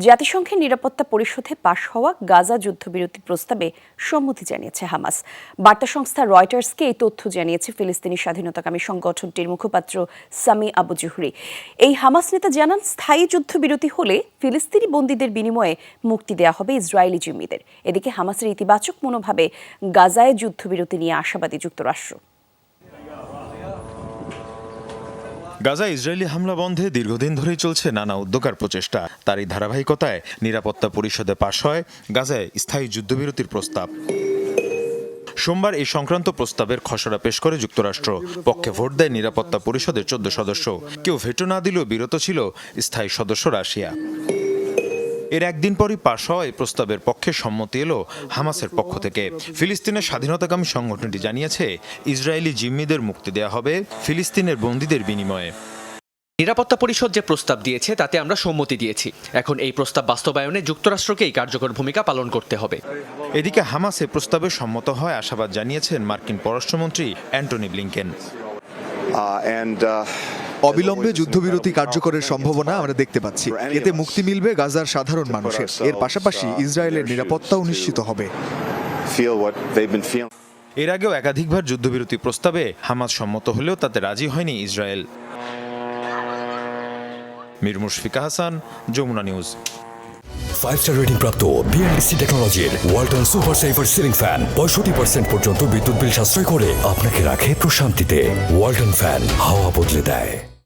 জাতিসংঘের নিরাপত্তা পরিষদে পাশ হওয়া গাজা যুদ্ধবিরতি প্রস্তাবে সম্মতি জানিয়েছে হামাস। বার্তা সংস্থা রয়টার্সকে এই তথ্য জানিয়েছে ফিলিস্তিনি স্বাধীনতাকামী সংগঠনটির মুখপাত্র সামি আবু জুহরি। এই হামাস নেতা জানান, স্থায়ী যুদ্ধবিরতি হলে ফিলিস্তিনি বন্দীদের বিনিময়ে মুক্তি দেওয়া হবে ইসরায়েলি জিম্মিদের। এদিকে হামাসের ইতিবাচক মনোভাবে গাজায় যুদ্ধবিরতি নিয়ে আশাবাদী যুক্তরাষ্ট্র। গাজা ইসরায়েলি হামলা বন্ধে দীর্ঘদিন ধরেই চলছে নানা উদ্যোগ আর প্রচেষ্টা। তারই ধারাবাহিকতায় নিরাপত্তা পরিষদে পাশ হয় গাজায় স্থায়ী যুদ্ধবিরতির প্রস্তাব। সোমবার এই সংক্রান্ত প্রস্তাবের খসড়া পেশ করে যুক্তরাষ্ট্র। পক্ষে ভোট দেয় নিরাপত্তা পরিষদের চোদ্দ সদস্য। কেউ ভেটো না দিলেও বিরত ছিল স্থায়ী সদস্য রাশিয়া। এর একদিন পরই পাশ হওয়া এই প্রস্তাবের পক্ষে সম্মতি এলো হামাসের পক্ষ থেকে। ফিলিস্তিনের স্বাধীনতাকামী সংগঠনটি জানিয়েছে ইসরায়েলি জিম্মিদের মুক্তি দেওয়া হবে ফিলিস্তিনের বন্দীদের বিনিময়ে। নিরাপত্তা পরিষদ যে প্রস্তাব দিয়েছে তাতে আমরা সম্মতি দিয়েছি। এখন এই প্রস্তাব বাস্তবায়নে যুক্তরাষ্ট্রকেই কার্যকর ভূমিকা পালন করতে হবে। এদিকে হামাস এ প্রস্তাবে সম্মত হয় আশাবাদ জানিয়েছেন মার্কিন পররাষ্ট্রমন্ত্রী অ্যান্টনি ব্লিংকেন। অবিলম্বে যুদ্ধবিরতি কার্যকরের সম্ভাবনা আমরা দেখতে পাচ্ছি। এতে মুক্তি মিলবে গাজার সাধারণ মানুষের। এর পাশাপাশি ইসরায়েলের নিরাপত্তাও নিশ্চিত হবে। এর আগেও একাধিকবার যুদ্ধবিরতি প্রস্তাবে হামাস সম্মত হলেও তাতে রাজি হয়নি Israel. Mir Mushfika Hasan Jamuna news. Five star rating প্রাপ্ত বিএনডিসি টেকনোলজির Walton super saver ceiling fan পঁয়ষট্টি পার্সেন্ট পর্যন্ত বিদ্যুৎ বিল সাশ্রয় করে আপনাকে রাখে প্রশান্তিতে। ওয়ালটন ফ্যান হাওয়া বদলে দেয়।